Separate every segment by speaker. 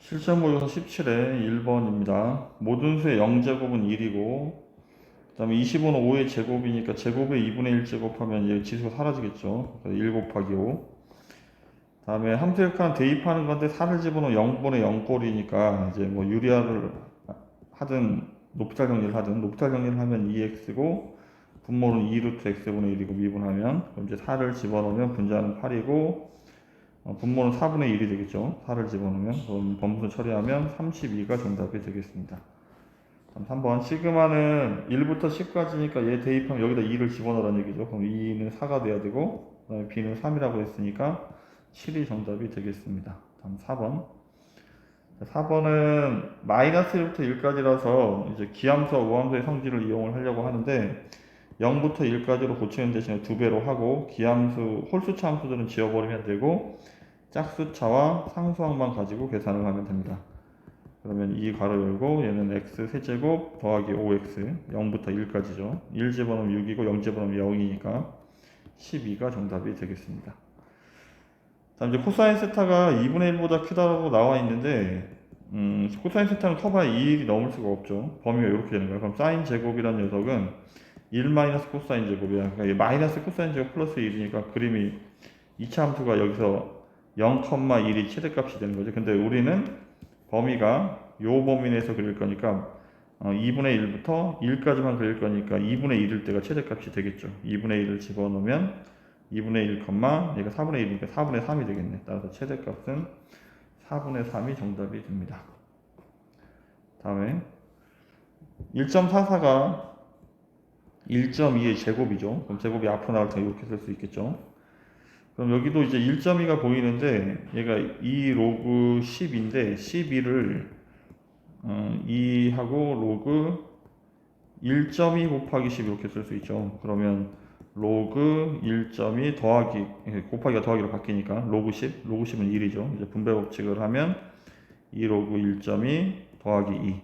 Speaker 1: 실전모의고사 17회 1번입니다. 모든 수의 0제곱은 1이고 그 다음에 25는 5의 제곱이니까 제곱의 2분의 1 제곱하면 얘 지수가 사라지겠죠. 그래서 1 곱하기 5 다음에 함수역하는 대입하는 건데 4를 집어넣으면 0분의 0꼴이니까 이제 뭐 유리화를 하든 높이탈 정리를 하든 높이탈 정리를 하면 2x고 분모는 2루트 x분의 1이고 미분하면 그럼 이제 4를 집어넣으면 분자는 8이고 어, 분모는 4분의 1이 되겠죠. 4를 집어넣으면 그럼 번분을 처리하면 32가 정답이 되겠습니다. 그럼 3번 시그마는 1부터 10까지니까 얘 대입하면 여기다 2를 집어넣으라는 얘기죠. 그럼 2는 4가 돼야 되고 그다음에 b는 3이라고 했으니까 7이 정답이 되겠습니다. 다음 4번 4번은 마이너스 1부터 1까지라서 이제 기함수와 우함수의 성질을 이용을 하려고 하는데 0부터 1까지로 고치는 대신에 두 배로 하고 기함수 홀수차 함수들은 지워버리면 되고 짝수차와 상수항만 가지고 계산을 하면 됩니다. 그러면 이 가로 열고 얘는 x 세제곱 더하기 5x 0부터 1까지죠. 1 집어넣으면 6이고 0 집어넣으면 0이니까 12가 정답이 되겠습니다. 다음 이제 코사인 세타가 2분의 1보다 크다고 나와 있는데 음, 코사인 세타는 커봐야 2일이 넘을 수가 없죠. 범위가 이렇게 되는 거예요. 그럼 사인 제곱이라는 녀석은 1 마이너스 코사인 제곱이야. 그러니까 이 마이너스 코사인 제곱 플러스 1이니까 그림이 2차 함수가 여기서 0,1이 최대값이 되는 거죠. 근데 우리는 범위가 요 범위 내에서 그릴 거니까 어, 2분의 1부터 1까지만 그릴 거니까 2분의 1일 때가 최대값이 되겠죠. 2분의 1을 집어넣으면 2분의 1, 얘가 4분의 1이니까 4분의 3이 되겠네. 따라서 최대값은 4분의 3이 정답이 됩니다. 다음에 1.44가 1.2의 제곱이죠. 그럼 제곱이 앞으로 나올 때 이렇게 쓸 수 있겠죠. 그럼 여기도 이제 1.2가 보이는데 얘가 2 로그 10인데 12를 어, 2하고 로그 1.2 곱하기 10 이렇게 쓸 수 있죠. 그러면 로그 1.2 더하기 예, 곱하기가 더하기로 바뀌니까 로그 10 로그 10은 1이죠. 이제 분배 법칙을 하면 2 로그 1.2 더하기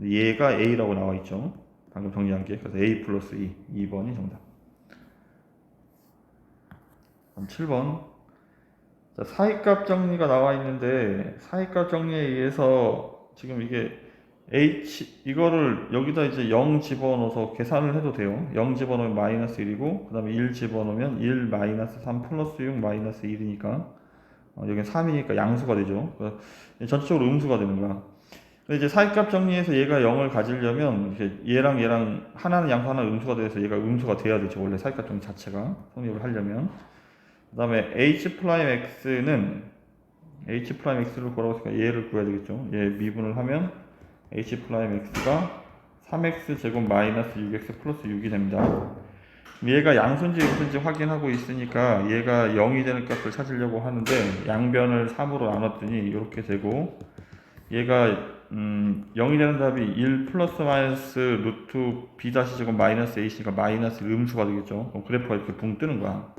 Speaker 1: 2 얘가 a라고 나와 있죠. 방금 정리한 게 그래서 a 플러스 2 2번이 정답. 그럼 7번 자, 사이값 정리가 나와 있는데 사이값 정리에 의해서 지금 이게 h 이거를 여기다 이제 0 집어넣어서 계산을 해도 돼요. 0 집어넣으면 마이너스 1이고 그 다음에 1 집어넣으면 1 마이너스 3 플러스 6 마이너스 1이니까 어, 여기는 3이니까 양수가 되죠. 전체적으로 음수가 되는 거야. 이제 사이값 정리해서 얘가 0을 가지려면 이렇게 얘랑 얘랑 하나는 양수 하나는 음수가 돼서 얘가 음수가 돼야 되죠. 원래 사이값 정리 자체가 성립을 하려면 그 다음에 h 프라임 x는 h 프라임 x를 구하라고 했으니까 얘를 구해야 되겠죠. 얘 미분을 하면 h 프라임 x가 3x 제곱 마이너스 6x 플러스 6이 됩니다. 얘가 양수인지 음수인지 확인하고 있으니까 얘가 0이 되는 값을 찾으려고 하는데 양변을 3으로 나눴더니 이렇게 되고 얘가 음, 0이 되는 답이 1 플러스 마이너스 루트 b 다시 제곱 마이너스 a니까 마이너스 음수가 되겠죠. 그럼 그래프가 이렇게 붕 뜨는 거야.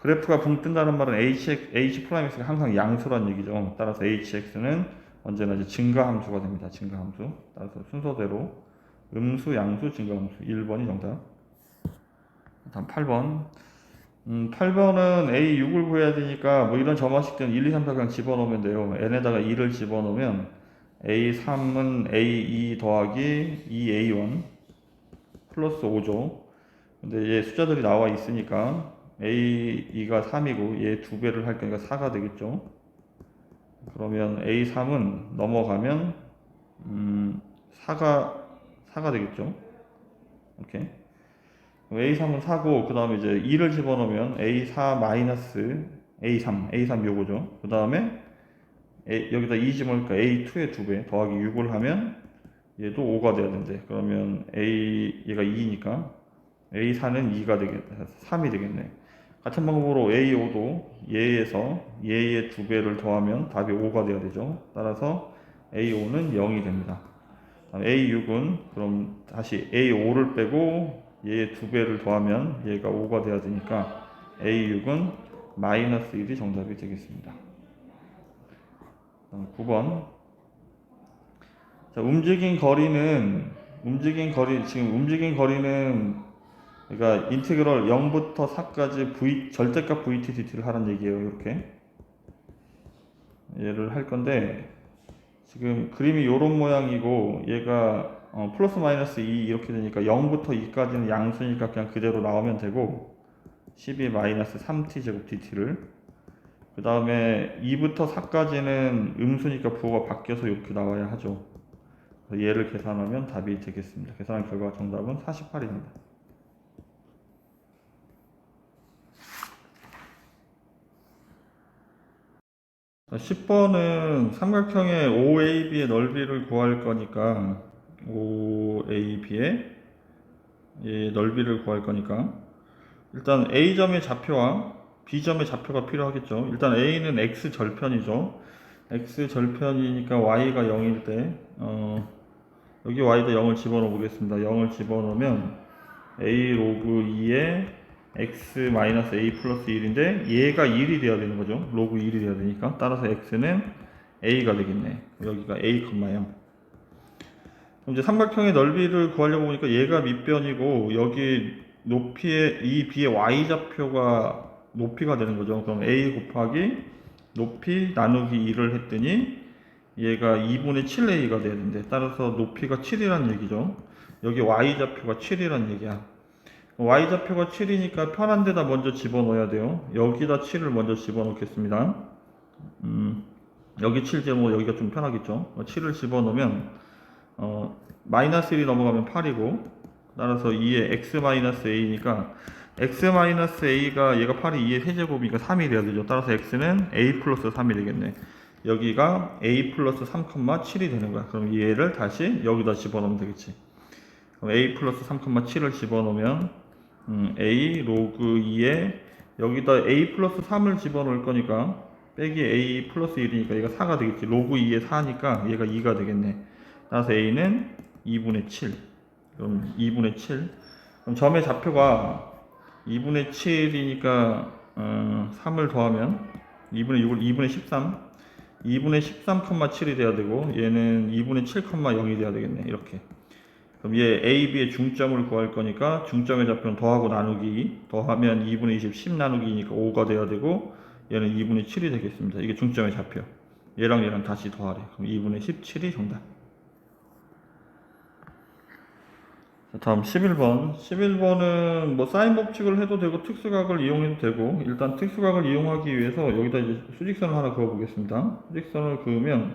Speaker 1: 그래프가 붕 뜬다는 말은 h, h 프라임 x가 항상 양수란 얘기죠. 따라서 hx는 언제나 이제 증가함수가 됩니다. 증가함수. 따라서 순서대로 음수, 양수, 증가함수. 1번이 정답. 다음 8번. 음, 8번은 A6을 구해야 되니까 뭐 이런 점화식들은 1, 2, 3, 4 그냥 집어넣으면 돼요. n에다가 2를 집어넣으면 A3은 A2 더하기 2A1 플러스 5죠. 근데 얘 숫자들이 나와 있으니까 A2가 3이고 얘 두 배를 할 거니까 4가 되겠죠. 그러면 A3은 넘어가면 음, 4가 4가 되겠죠. 오케이. A3은 4고 그 다음에 이제 2를 집어넣으면 A4 마이너스 A3 A3 요거죠. 그 다음에 여기다 2 집어넣으니까 A2의 두배 더하기 6을 하면 얘도 5가 돼야 되는데 그러면 A 얘가 2니까 A4는 2가 되겠 3이 되겠네. 같은 방법으로 A5도 얘에서 얘의 두 배를 더하면 답이 5가 돼야 되죠. 따라서 A5는 0이 됩니다. A6은 그럼 다시 A5를 빼고 얘의 두 배를 더하면 얘가 5가 돼야 되니까 A6은 마이너스 1이 정답이 되겠습니다. 9번. 자, 움직인 거리는 움직인 거리 지금 움직인 거리는 그러니까 인테그럴 0부터 4까지 v 절대값 vt dt를 하는 얘기예요. 이렇게 얘를 할 건데 지금 그림이 요런 모양이고 얘가 어, 플러스 마이너스 2 이렇게 되니까 0부터 2까지는 양수니까 그냥 그대로 나오면 되고 12 마이너스 3t 제곱 dt를 그 다음에 2부터 4까지는 음수니까 부호가 바뀌어서 이렇게 나와야 하죠. 얘를 계산하면 답이 되겠습니다. 계산한 결과 정답은 48입니다. 10번은 삼각형의 OAB의 넓이를 구할 거니까 OAB의 이 넓이를 구할 거니까 일단 A점의 좌표와 B점의 좌표가 필요하겠죠. 일단 A는 X 절편이죠. X 절편이니까 Y가 0일 때 어, 여기 Y도 0을 집어넣어 보겠습니다. 0을 집어넣으면 A 로그 2에 x 마이너스 a 플러스 1인데 얘가 1이 돼야 되는 거죠. 로그 1이 돼야 되니까 따라서 x는 a가 되겠네. 여기가 a, 0. 그럼 이제 삼각형의 넓이를 구하려고 보니까 얘가 밑변이고 여기 높이의 이 b의 y 좌표가 높이가 되는 거죠. 그럼 a 곱하기 높이 나누기 2를 했더니 얘가 2분의 7a가 돼야 되는데 따라서 높이가 7이란 얘기죠. 여기 y 좌표가 7이란 얘기야. y좌표가 7이니까 편한 데다 먼저 집어넣어야 돼요. 여기다 7을 먼저 집어넣겠습니다. 음, 여기 7 제목 여기가 좀 편하겠죠. 7을 집어넣으면 어, 마이너스 1이 넘어가면 8이고 따라서 2의 x 마이너스 a니까 x 마이너스 a가 얘가 8이 2의 세제곱이니까 3이 돼야 되죠. 따라서 x는 a 플러스 3이 되겠네. 여기가 a 플러스 3,7이 되는 거야. 그럼 얘를 다시 여기다 집어넣으면 되겠지. 그럼 a 플러스 3,7을 집어넣으면 음, a 로그 2에 여기다 a 플러스 3을 집어넣을 거니까 빼기 a 플러스 1이니까 얘가 4가 되겠지. 로그 2에 4니까 얘가 2가 되겠네. 따라서 a는 2분의 7. 그럼 2분의 7. 그럼 점의 좌표가 2분의 7이니까 어, 3을 더하면 2분의 6을 2분의 13. 2분의 13,7이 돼야 되고 얘는 2분의 7,0이 돼야 되겠네. 이렇게. 그럼 얘 A, B의 중점을 구할 거니까 중점의 좌표는 더하고 나누기 더하면 2분의 20, 10 나누기니까 5가 돼야 되고 얘는 2분의 7이 되겠습니다. 이게 중점의 좌표. 얘랑 얘랑 다시 더하래. 그럼 2분의 17이 정답. 자, 다음 11번. 11번은 뭐 사인 법칙을 해도 되고 특수각을 이용해도 되고 일단 특수각을 이용하기 위해서 여기다 이제 수직선을 하나 그어 보겠습니다. 수직선을 그으면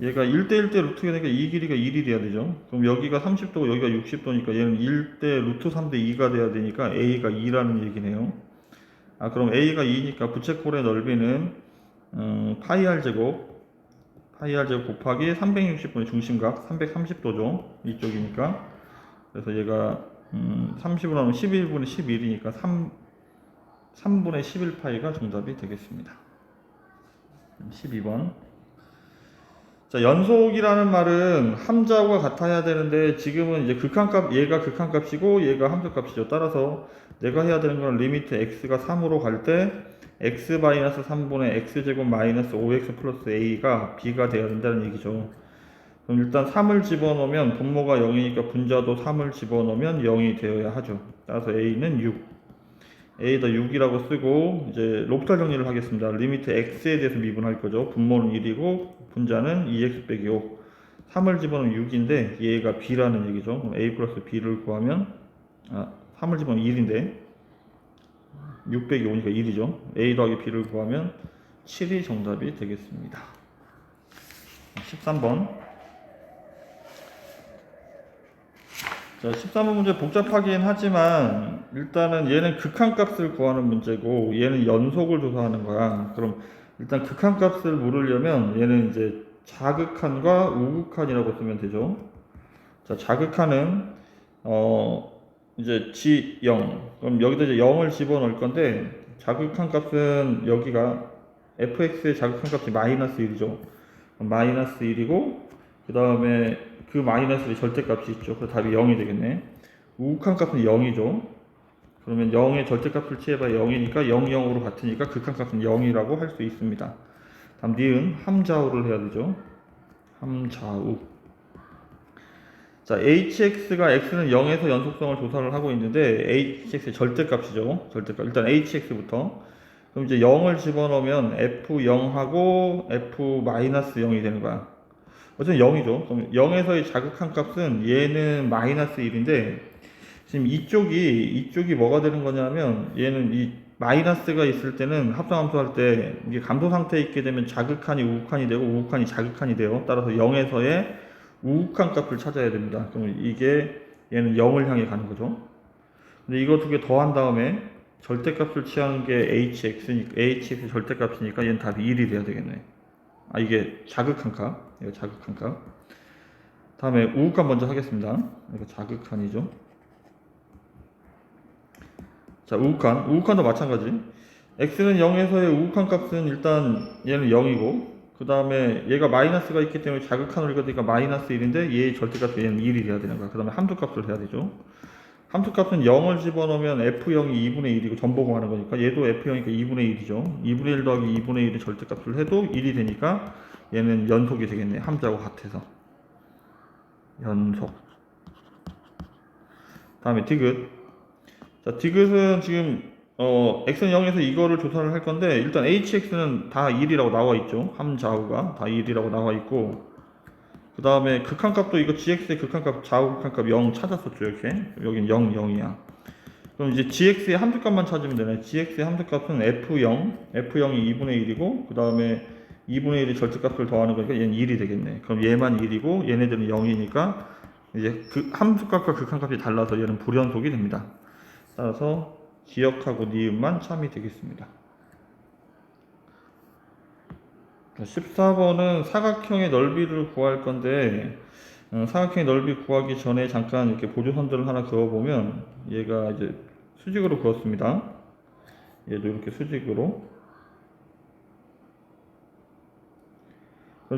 Speaker 1: 얘가 1대1대 루트가 되니까 이 길이가 1이 돼야 되죠. 그럼 여기가 30도고 여기가 60도니까 얘는 1대 루트 3대 2가 돼야 되니까 a가 2라는 얘기네요. 아 그럼 a가 2니까 부채꼴의 넓이는 음, 파이 r 제곱 파이 r 제곱 곱하기 360분의 중심각 330도죠. 이쪽이니까 그래서 얘가 음, 30으로 하면 11분의 11이니까 3 3분의 11파이가 정답이 되겠습니다. 12번 자, 연속이라는 말은 함자와 같아야 되는데 지금은 이제 극한값 얘가 극한값이고 얘가 함수값이죠. 따라서 내가 해야 되는 건 리미트 x가 3으로 갈 때 x 마이너스 3분의 x제곱 마이너스 5x 플러스 a가 b가 돼야 된다는 얘기죠. 그럼 일단 3을 집어넣으면 분모가 0이니까 분자도 3을 집어넣으면 0이 되어야 하죠. 따라서 a는 6. A에다 6이라고 쓰고 이제 롭탈 정리를 하겠습니다. 리미트 x에 대해서 미분할 거죠. 분모는 1이고 분자는 2x 빼기 5. 3을 집어넣으면 6인데 얘가 b라는 얘기죠. 그럼 a 플러스 b를 구하면 아 3을 집어넣으면 1인데 6 빼기 5니까 1이죠. a 더하기 b를 구하면 7이 정답이 되겠습니다. 13번 자, 13번 문제 복잡하긴 하지만 일단은 얘는 극한값을 구하는 문제고 얘는 연속을 조사하는 거야. 그럼 일단 극한값을 물으려면 얘는 이제 자극한과 우극한이라고 쓰면 되죠. 자, 자극한은 어 이제 G0. 그럼 여기다 이제 0을 집어넣을 건데 자극한 값은 여기가 fx의 자극한 값이 마이너스 1이죠. 마이너스 1이고 그 다음에 그 마이너스의 절대값이 있죠. 그래서 답이 0이 되겠네. 우극한 값은 0이죠. 그러면 0의 절대값을 취해봐야 0이니까 0, 0으로 같으니까 극한 값은 0이라고 할 수 있습니다. 다음 니은 함좌우를 해야 되죠. 함좌우. 자, hx가 x는 0에서 연속성을 조사를 하고 있는데 hx의 절대값이죠. 절대값. 일단 hx부터. 그럼 이제 0을 집어넣으면 F0하고 F-0이 되는 거야. 어쨌든 0이죠. 그럼 0에서의 자극한 값은 얘는 마이너스 1인데 지금 이쪽이 이쪽이 뭐가 되는 거냐면 얘는 이 마이너스가 있을 때는 합성함수 할 때 이게 감소 상태에 있게 되면 자극한이 우극한이 되고 우극한이 자극한이 돼요. 따라서 0에서의 우극한 값을 찾아야 됩니다. 그럼 이게 얘는 0을 향해 가는 거죠. 근데 이거 두 개 더한 다음에 절대값을 취하는 게 hx니까 hx 절대값이니까 얘는 답이 1이 돼야 되겠네. 아 이게 자극한 값. 이거 자극한 값. 다음에 우극한 먼저 하겠습니다. 이거 자극한이죠. 자, 우극한. 우극한도 마찬가지. x는 0에서의 우극한 값은 일단 얘는 0이고, 그 다음에 얘가 마이너스가 있기 때문에 자극한으로 읽으니까 마이너스 1인데 얘의 절대값이 얘는 1이 돼야 되는 거야. 그 다음에 함수값을 해야 되죠. 함수값은 0을 집어넣으면 f0이 2분의 1이고 전복하는 거니까 얘도 f0이니까 2분의 1이죠. 2분의 1 더하기 2분의 1의 절대값을 해도 1이 되니까 얘는 연속이 되겠네. 함수하고 같아서. 연속. 다음에 디귿. 자, 디귿은 지금 어, x는 0에서 이거를 조사를 할 건데 일단 hx는 다 1이라고 나와 있죠. 함좌우가 다 1이라고 나와 있고 그 다음에 극한값도 이거 gx의 극한값 좌우 극한값 0 찾았었죠 이렇게 여긴 0 0이야. 그럼 이제 gx의 함수값만 찾으면 되네. gx의 함수값은 f0 f0이 2분의 1이고 그 다음에 2분의 1이 절대값을 더하는 거니까 얘는 1이 되겠네. 그럼 얘만 1이고 얘네들은 0이니까 이제 그 함수값과 극한값이 달라서 얘는 불연속이 됩니다. 따라서 기억하고 니은만 참이 되겠습니다. 14번은 사각형의 넓이를 구할 건데 어, 사각형의 넓이 구하기 전에 잠깐 이렇게 보조선들을 하나 그어보면 얘가 이제 수직으로 그었습니다. 얘도 이렇게 수직으로.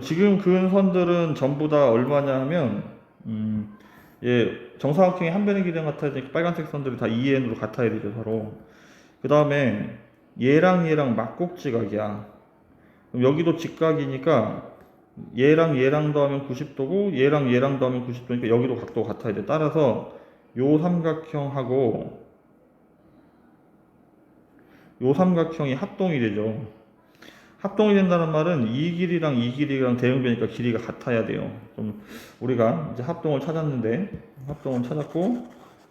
Speaker 1: 지금 그은 선들은 전부 다 얼마냐 하면 음, 예, 정사각형이 한 변의 길이랑 같아야 되니까 빨간색 선들이 다 2n으로 같아야 되죠 서로. 그 다음에 얘랑 얘랑 막곡지각이야. 그럼 여기도 직각이니까 얘랑 얘랑 더하면 90도고 얘랑 얘랑 더하면 90도니까 여기도 각도가 같아야 돼 따라서 요 삼각형하고 요 삼각형이 합동이 되죠 합동이 된다는 말은 이 길이랑 이 길이랑 대응되니까 길이가 같아야 돼요. 그럼 우리가 이제 합동을 찾았는데 합동을 찾았고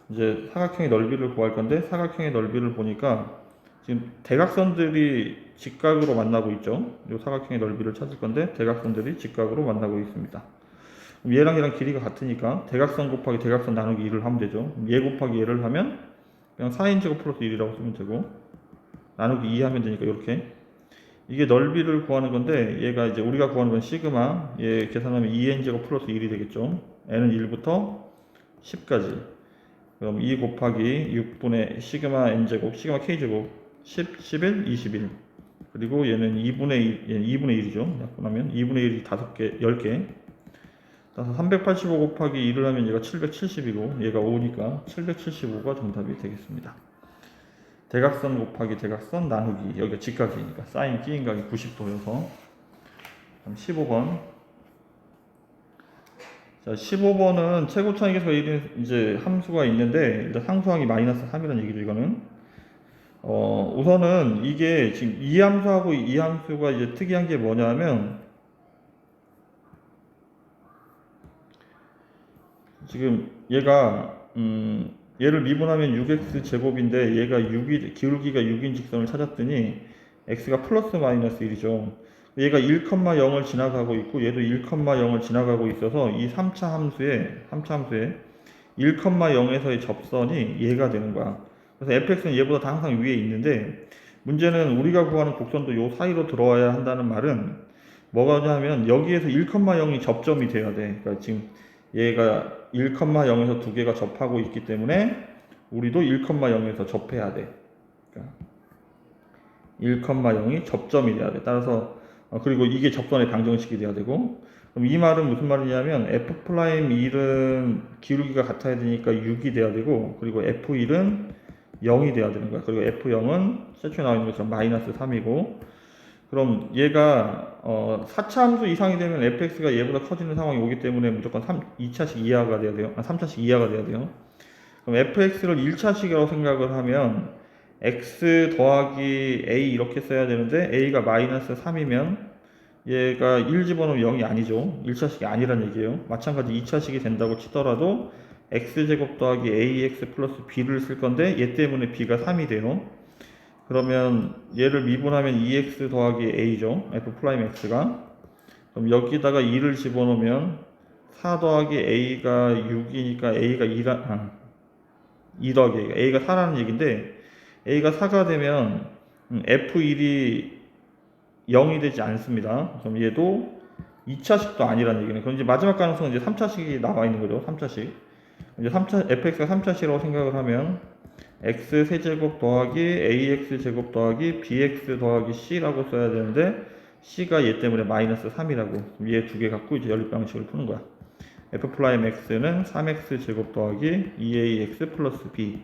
Speaker 1: 이제 사각형의 넓이를 구할 건데 사각형의 넓이를 보니까 지금 대각선들이 직각으로 만나고 있죠. 이 사각형의 넓이를 찾을 건데 대각선들이 직각으로 만나고 있습니다. 얘랑 얘랑 길이가 같으니까 대각선 곱하기 대각선 나누기 2를 하면 되죠. 얘 곱하기 얘를 하면 그냥 4인제곱 플러스 1이라고 쓰면 되고 나누기 2 하면 되니까 이렇게 이게 넓이를 구하는 건데 얘가 이제 우리가 구하는 건 시그마 얘 계산하면 2n제곱 플러스 1이 되겠죠 n은 1부터 10까지 그럼 2 곱하기 6분의 시그마 n제곱 시그마 k제곱 10, 11, 21 그리고 얘는 2분의 1, 얘는 2분의 1이죠. 약분하면 2분의 1이 5개, 10개. 따라서 385 곱하기 1을 하면 얘가 770이고 얘가 5니까 775가 정답이 되겠습니다. 대각선 곱하기 대각선 나누기 여기가 직각이니까 사인 끼인각이 90도여서 15번. 자 15번은 최고 차익에서 이런 이제 함수가 있는데 일단 상수항이 마이너스 3이라는 얘기죠 이거는 어 우선은 이게 지금 이 함수하고 이 함수가 이제 특이한 게 뭐냐면 지금 얘가 음 얘를 미분하면 6x 제곱인데 얘가 6이 기울기가 6인 직선을 찾았더니 x가 플러스 마이너스 1이죠. 얘가 1,0을 지나가고 있고 얘도 1,0을 지나가고 있어서 이 3차 함수에 3차 함수에 1,0에서의 접선이 얘가 되는 거야. 그래서 fx는 얘보다 다 항상 위에 있는데 문제는 우리가 구하는 곡선도 요 사이로 들어와야 한다는 말은 뭐가 하냐면 여기에서 1,0이 접점이 돼야 돼. 그러니까 지금 얘가 1,0에서 두 개가 접하고 있기 때문에 우리도 1,0에서 접해야 돼. 그러니까 1,0이 접점이 돼야 돼. 따라서 어, 그리고 이게 접선의 방정식이 돼야 되고 그럼 이 말은 무슨 말이냐면 f'1은 기울기가 같아야 되니까 6이 돼야 되고 그리고 f1은 0이 돼야 되는 거야. 그리고 f0은 세초에 나와 있는 것처럼 마이너스 3이고 그럼 얘가 어 4차 함수 이상이 되면 fx가 얘보다 커지는 상황이 오기 때문에 무조건 3, 2차식 이하가 돼야 돼요. 아, 3차식 이하가 돼야 돼요. 그럼 fx를 1차식이라고 생각을 하면 x 더하기 a 이렇게 써야 되는데 a가 마이너스 3이면 얘가 1 집어넣으면 0이 아니죠. 1차식이 아니란 얘기예요. 마찬가지 2차식이 된다고 치더라도 x제곱 더하기 ax 플러스 b를 쓸 건데 얘 때문에 b가 3이 돼요. 그러면 얘를 미분하면 2x 더하기 a죠. f 프라임 x가. 그럼 여기다가 2를 집어넣으면 4 더하기 a가 6이니까 a가 2라, 아, 2 더하기 a가, a가 4라는 얘기인데 a가 4가 되면 음, f1이 0이 되지 않습니다. 그럼 얘도 2차식도 아니라는 얘기네. 그럼 이제 마지막 가능성은 이제 3차식이 나와 있는 거죠. 3차식. 이제 3차, fx가 3차식이라고 생각을 하면 x 세제곱 더하기 ax 제곱 더하기 bx 더하기 c라고 써야 되는데 c가 얘 때문에 마이너스 3이라고 얘 두 개 갖고 이제 연립 방식을 푸는 거야. f 프라임 x는 3x 제곱 더하기 2ax 플러스 b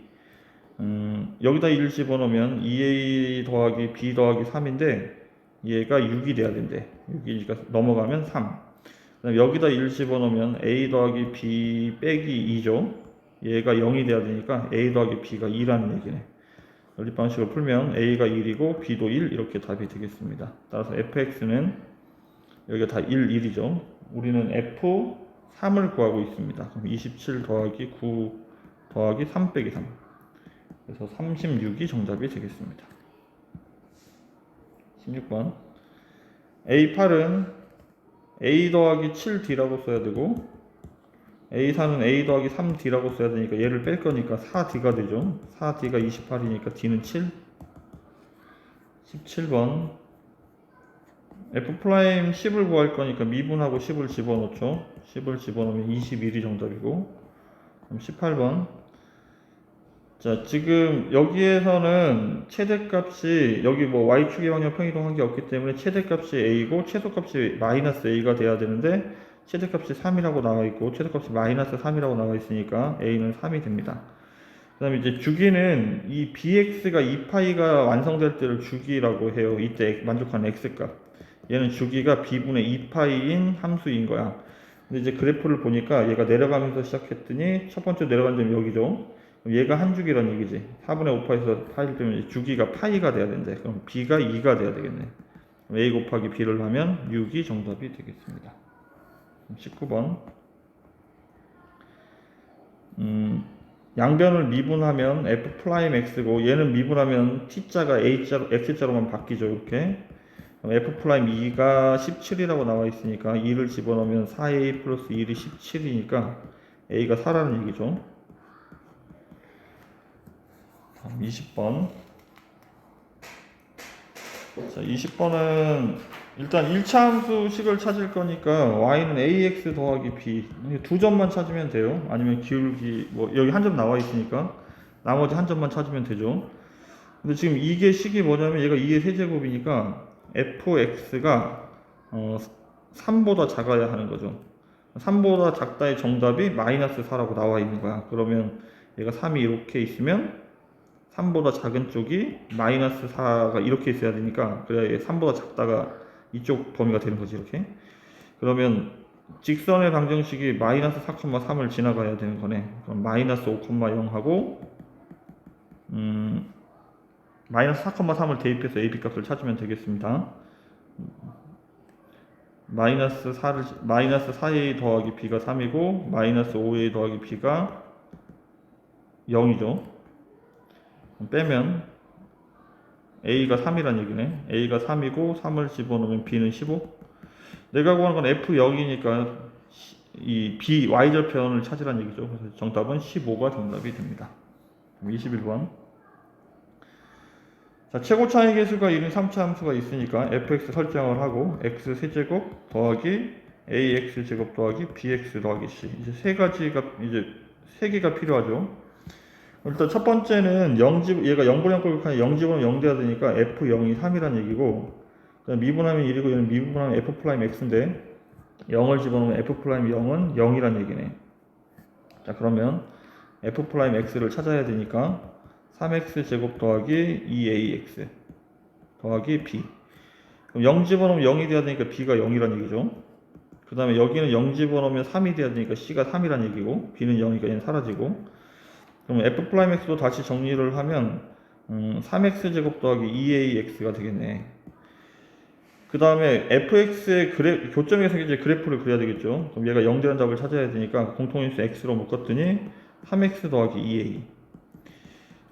Speaker 1: 음, 여기다 1 집어넣으면 2a 더하기 b 더하기 3인데 얘가 6이 돼야 된대. 6이니까 넘어가면 3. 여기다 1 집어넣으면 a 더하기 b 빼기 2죠. 얘가 0이 돼야 되니까 a 더하기 b가 2라는 얘기네. 연립 방식을 풀면 a가 1이고 b도 1 이렇게 답이 되겠습니다. 따라서 fx는 여기가 다 1, 1이죠. 우리는 f 3을 구하고 있습니다. 그럼 27 더하기 9 더하기 3 빼기 3. 그래서 36이 정답이 되겠습니다. 16번 A8은 A 더하기 7D라고 써야 되고 A4는 A 더하기 3D라고 써야 되니까 얘를 뺄 거니까 4D가 되죠. 4D가 28이니까 D는 7 17번. F 프라임 10을 구할 거니까 미분하고 10을 집어넣죠. 10을 집어넣으면 21이 정답이고. 그럼 18번 자, 지금 여기에서는 최대값이 여기 뭐 y축의 방향 평이동한 게 없기 때문에 최대값이 a고 최소값이 마이너스 a가 돼야 되는데 최대값이 3이라고 나와 있고 최소값이 마이너스 3이라고 나와 있으니까 a는 3이 됩니다. 그 다음에 이제 주기는 이 bx가 2파이가 완성될 때를 주기라고 해요. 이때 만족하는 x값. 얘는 주기가 b분의 2파이인 함수인 거야. 근데 이제 그래프를 보니까 얘가 내려가면서 시작했더니 첫 번째 내려간 점이 여기죠. 얘가 한 주기란 얘기지. 4분의 5파에서 파이를 빼면 주기가 파이가 돼야 된대. 그럼 b가 2가 돼야 되겠네. a 곱하기 b를 하면 6이 정답이 되겠습니다. 19번. 음, 양변을 미분하면 f 프라임 x고 얘는 미분하면 t자가 a자로 x자로만 바뀌죠. 이렇게. f 프라임 2가 17이라고 나와 있으니까 2를 집어넣으면 4a 플러스 1이 17이니까 a가 4라는 얘기죠. 20번. 자, 20번은 일단 1차 함수식을 찾을 거니까 y는 ax 더하기 b 두 점만 찾으면 돼요. 아니면 기울기 뭐 여기 한 점 나와 있으니까 나머지 한 점만 찾으면 되죠. 근데 지금 이게 식이 뭐냐면 얘가 2의 세제곱이니까 fx가 어, 3보다 작아야 하는 거죠. 3보다 작다의 정답이 마이너스 4라고 나와 있는 거야. 그러면 얘가 3이 이렇게 있으면 3보다 작은 쪽이 마이너스 4가 이렇게 있어야 되니까 그래야 얘 3보다 작다가 이쪽 범위가 되는 거지 이렇게. 그러면 직선의 방정식이 마이너스 4,3을 지나가야 되는 거네. 그럼 마이너스 5,0 하고 음 마이너스 4,3을 대입해서 AB 값을 찾으면 되겠습니다. 마이너스 4를 마이너스 4a 더하기 b가 3이고 마이너스 5a 더하기 b가 0이죠 빼면 A가 3이란 얘기네. A가 3이고 3을 집어넣으면 B는 15. 내가 구하는 건 F0이니까 이 B Y절편을 찾으란 얘기죠. 그래서 정답은 15가 정답이 됩니다. 21번. 자, 최고 차이 계수가 이룬 3차 함수가 있으니까 fx 설정을 하고 x 세제곱 더하기 ax 제곱 더하기 bx 더하기 c 이제 세 가지가 이제 세 개가 필요하죠. 일단 첫 번째는 0집 얘가 0분의 0꼴극하니 0집은 0 돼야 되니까 f0이 3이란 얘기고 미분하면 1이고 얘는 미분하면 f 프라임 x인데 0을 집어넣으면 f 프라임 0은 0이란 얘기네. 자 그러면 f 프라임 x를 찾아야 되니까 3x 제곱 더하기 2ax 더하기 b 그럼 0 집어넣으면 0이 돼야 되니까 b가 0이란 얘기죠. 그 다음에 여기는 0 집어넣으면 3이 돼야 되니까 c가 3이란 얘기고 b는 0이니까 얘는 사라지고 그럼 f 프라임 x도 다시 정리를 하면 음, 3x 제곱 더하기 2ax가 되겠네. 그 다음에 fx의 그래, 교점에서 이제 그래프를 그려야 되겠죠. 그럼 얘가 0되는 답을 찾아야 되니까 공통인수 x로 묶었더니 3x 더하기 2a.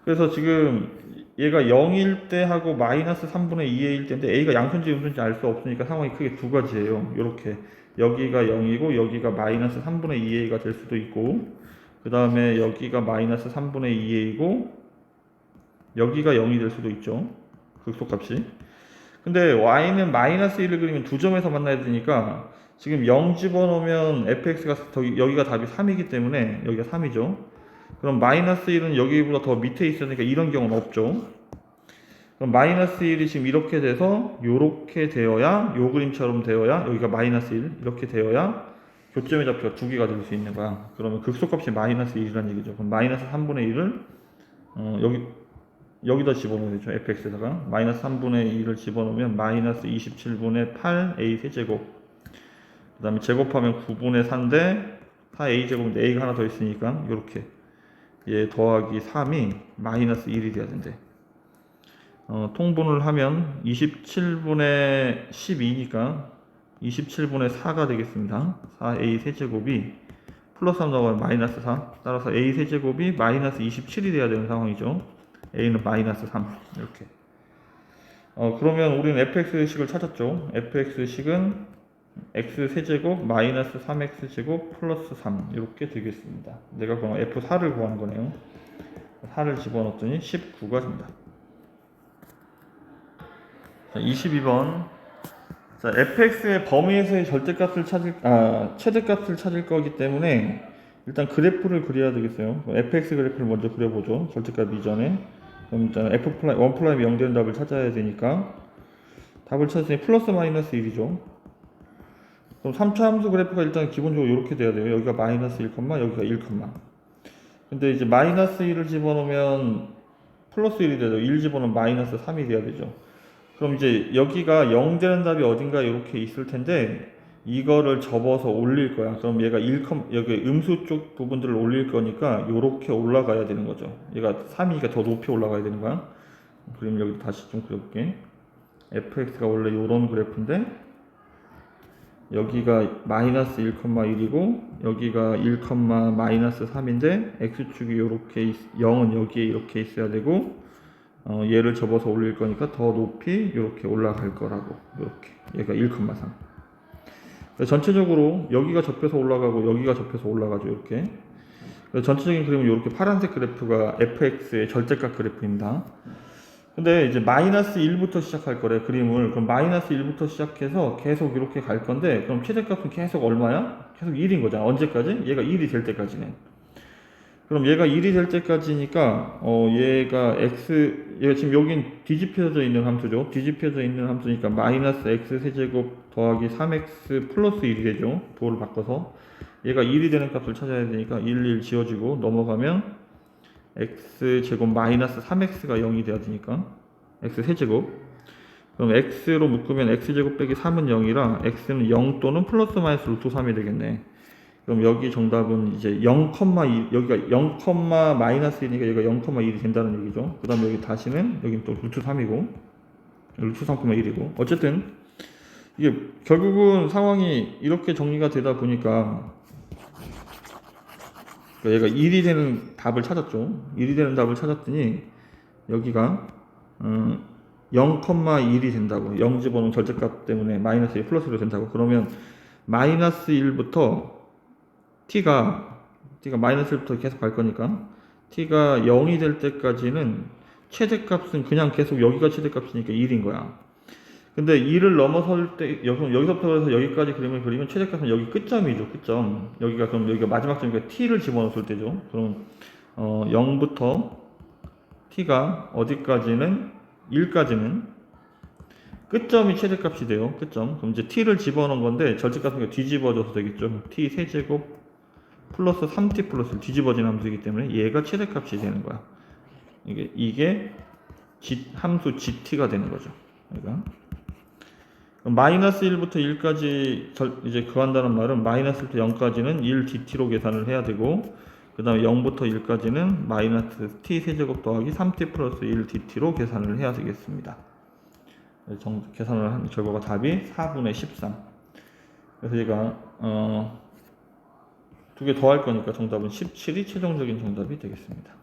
Speaker 1: 그래서 지금 얘가 0일 때 하고 마이너스 3분의 2a일 때인데 a가 양수인지 음수인지 알 수 없으니까 상황이 크게 두 가지예요. 이렇게 여기가 0이고 여기가 마이너스 3분의 2a가 될 수도 있고 그 다음에 여기가 마이너스 3분의 2a이고 여기가 0이 될 수도 있죠. 극소값이. 근데 y는 마이너스 1을 그리면 두 점에서 만나야 되니까 지금 0 집어넣으면 fx가 더, 여기가 답이 3이기 때문에 여기가 3이죠. 그럼 마이너스 1은 여기보다 더 밑에 있으니까 이런 경우는 없죠. 그럼 마이너스 1이 지금 이렇게 돼서 이렇게 되어야 요 그림처럼 되어야 여기가 마이너스 1 이렇게 되어야 교점의 좌표가 두 개가 될 수 있는 거야. 그러면 극소값이 마이너스 1이라는 얘기죠. 그럼 마이너스 3분의 1을 어, 여기 여기다 집어넣으면 되죠. fx에다가 마이너스 3분의 2를 집어넣으면 마이너스 27분의 8a 세제곱 그 다음에 제곱하면 9분의 4인데 4a 제곱인데 a가 하나 더 있으니까 이렇게 얘 더하기 3이 마이너스 1이 돼야 된대. 어, 통분을 하면 27분의 12니까 27분의 4가 되겠습니다. 4a 세제곱이 플러스 3 나가면 마이너스 4 따라서 a 세제곱이 마이너스 27이 돼야 되는 상황이죠. a는 마이너스 3 이렇게 어, 그러면 우리는 fx식을 찾았죠. fx식은 x 세제곱 마이너스 3x 제곱 플러스 3 이렇게 되겠습니다. 내가 그럼 f4를 구하는 거네요. 4를 집어넣었더니 19가 된다. 자, 22번 자, fx의 범위에서의 절대값을 찾을 아 최대값을 찾을 거기 때문에 일단 그래프를 그려야 되겠어요. fx 그래프를 먼저 그려보죠. 절대값 이전에 그럼 일단 f 플라이 1 플라이 0 되는 답을 찾아야 되니까 답을 찾으니 플러스 마이너스 1이죠. 그럼 3차 함수 그래프가 일단 기본적으로 이렇게 돼야 돼요. 여기가 마이너스 1, 여기가 1, 근데 이제 마이너스 1을 집어넣으면 플러스 1이 되죠. 1 집어넣으면 마이너스 3이 돼야 되죠. 그럼 이제 여기가 0 되는 답이 어딘가 이렇게 있을 텐데 이거를 접어서 올릴 거야. 그럼 얘가 1, 여기 음수 쪽 부분들을 올릴 거니까 이렇게 올라가야 되는 거죠. 얘가 3이가 더 높이 올라가야 되는 거야. 그럼 여기 다시 좀 그려볼게. fx가 원래 이런 그래프인데 여기가 마이너스 1,1이고 여기가 1, 마이너스 3인데 x축이 이렇게 0은 여기에 이렇게 있어야 되고 어, 얘를 접어서 올릴 거니까 더 높이 이렇게 올라갈 거라고 이렇게. 얘가 1,3 전체적으로 여기가 접혀서 올라가고 여기가 접혀서 올라가죠 이렇게. 전체적인 그림은 이렇게 파란색 그래프가 fx의 절대값 그래프입니다. 근데 이제 마이너스 1부터 시작할 거래 그림을. 그럼 마이너스 1부터 시작해서 계속 이렇게 갈 건데 그럼 최대값은 계속 얼마야? 계속 1인 거잖아. 언제까지? 얘가 1이 될 때까지는 그럼 얘가 1이 될 때까지니까 어 얘가 x 얘가 지금 여긴 뒤집혀져 있는 함수죠. 뒤집혀져 있는 함수니까 마이너스 x 세제곱 더하기 3x 플러스 1이 되죠. 도를 바꿔서. 얘가 1이 되는 값을 찾아야 되니까 1, 1 지워지고 넘어가면 x 제곱 마이너스 3x가 0이 돼야 되니까 x 세제곱. 그럼 x로 묶으면 x 제곱 빼기 3은 0이라 x는 0 또는 플러스 마이너스 루트 3이 되겠네 그럼 여기 정답은 이제 0,2 여기가 0, 마이너스 1이니까 여기가 0,1이 된다는 얘기죠. 그 다음에 여기 다시는 여기 또 루트 3이고 루트 3,1이고. 어쨌든 이게 결국은 상황이 이렇게 정리가 되다 보니까 그러니까 얘가 1이 되는 답을 찾았죠. 1이 되는 답을 찾았더니 여기가 음, 0,1이 된다고. 0 집어넣은 절대값 때문에 마이너스 1 플러스 1로 된다고. 그러면 마이너스 1부터 t가 t가 마이너스 1부터 계속 갈 거니까 t가 0이 될 때까지는 최대값은 그냥 계속 여기가 최대값이니까 1인 거야. 근데 2를 넘어설 때 여기서, 여기서부터 해서 여기까지 그림을 그리면 최대값은 여기 끝점이죠 끝점. 여기가 그럼 여기가 마지막 점이니까 t를 집어넣었을 때죠. 그럼 어, 0부터 t가 어디까지는 1까지는 끝점이 최대값이 돼요 끝점. 그럼 이제 t를 집어넣은 건데 절대값은 뒤집어져서 되겠죠. T 세제곱 플러스 3t 플러스 뒤집어진 함수이기 때문에 얘가 최대값이 되는 거야. 이게 이게 G, 함수 gt가 되는 거죠. 그러니까 마이너스 1부터 1까지 이제 그한다는 말은 마이너스부터 0까지는 1 dt로 계산을 해야 되고 그 다음에 0부터 1까지는 마이너스 t 세제곱 더하기 3t 플러스 1 dt로 계산을 해야 되겠습니다. 정, 계산을 한 결과가 답이 4분의 13. 그래서 제가 어, 두 개 더 할 거니까 정답은 17이 최종적인 정답이 되겠습니다.